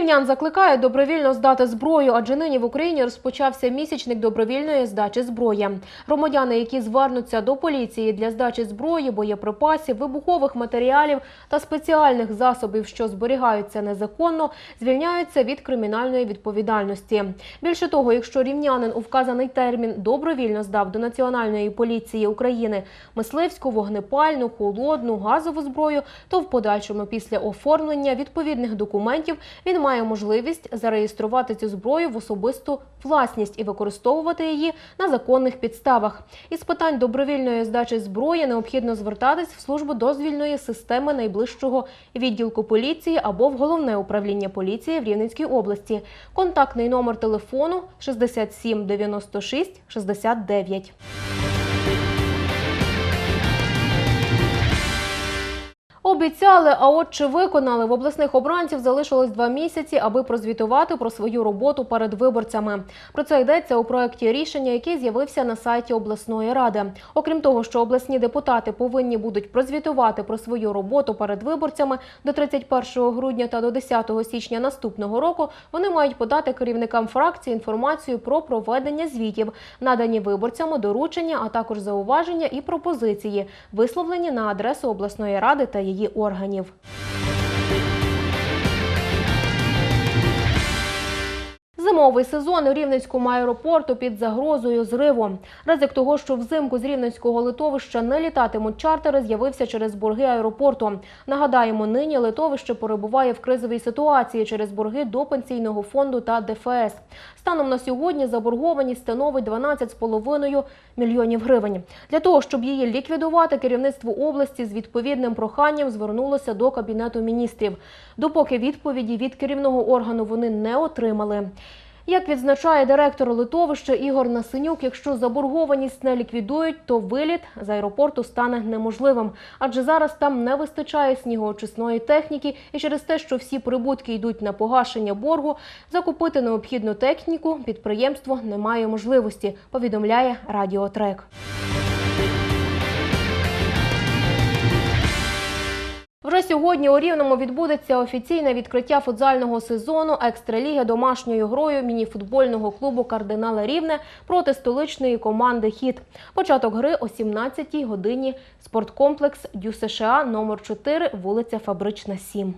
Рівнян закликають добровільно здати зброю, адже нині в Україні розпочався місячник добровільної здачі зброї. Громадяни, які звернуться до поліції для здачі зброї, боєприпасів, вибухових матеріалів та спеціальних засобів, що зберігаються незаконно, звільняються від кримінальної відповідальності. Більше того, якщо рівнянин у вказаний термін добровільно здав до Національної поліції України мисливську, вогнепальну, холодну, газову зброю, то в подальшому після оформлення відповідних документів він має можливість зареєструвати цю зброю в особисту власність і використовувати її на законних підставах. Із питань добровільної здачі зброї необхідно звертатись в службу дозвільної системи найближчого відділку поліції або в головне управління поліції в Рівненській області. Контактний номер телефону 67 96 69. Обіцяли, а от чи виконали в обласних обранців залишилось два місяці, аби прозвітувати про свою роботу перед виборцями. Про це йдеться у проєкті рішення, який з'явився на сайті обласної ради. Окрім того, що обласні депутати повинні будуть прозвітувати про свою роботу перед виборцями до 31 грудня та до 10 січня наступного року, вони мають подати керівникам фракції інформацію про проведення звітів, надані виборцями доручення, а також зауваження і пропозиції, висловлені на адресу обласної ради та її органів. Зимовий сезон у Рівненському аеропорту під загрозою зриву. Ризик того, що взимку з рівненського литовища не літатимуть чартери, з'явився через борги аеропорту. Нагадаємо, нині литовище перебуває в кризовій ситуації через борги до пенсійного фонду та ДФС. Станом на сьогодні заборгованість становить 12,5 мільйонів гривень. Для того, щоб її ліквідувати, керівництво області з відповідним проханням звернулося до Кабінету міністрів. Допоки відповіді від керівного органу вони не отримали. Як відзначає директор литовища Ігор Насенюк, якщо заборгованість не ліквідують, то виліт з аеропорту стане неможливим, адже зараз там не вистачає снігоочисної техніки, і через те, що всі прибутки йдуть на погашення боргу, закупити необхідну техніку підприємство не має можливості. Повідомляє Радіотрек. Сьогодні у Рівному відбудеться офіційне відкриття футзального сезону екстраліги домашньою грою мініфутбольного клубу Кардинала Рівне проти столичної команди Хіт. Початок гри о 17-й годині. Спорткомплекс Дю США номер 4 вулиця Фабрична 7.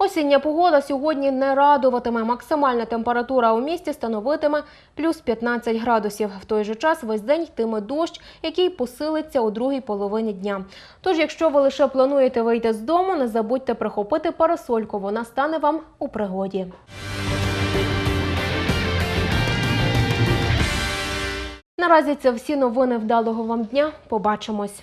Осіння погода сьогодні не радуватиме. Максимальна температура у місті становитиме плюс 15 градусів. В той же час весь день йтиме дощ, який посилиться у другій половині дня. Тож, якщо ви лише плануєте вийти з дому, не забудьте прихопити парасольку. Вона стане вам у пригоді. Наразі це всі новини вдалого вам дня. Побачимось.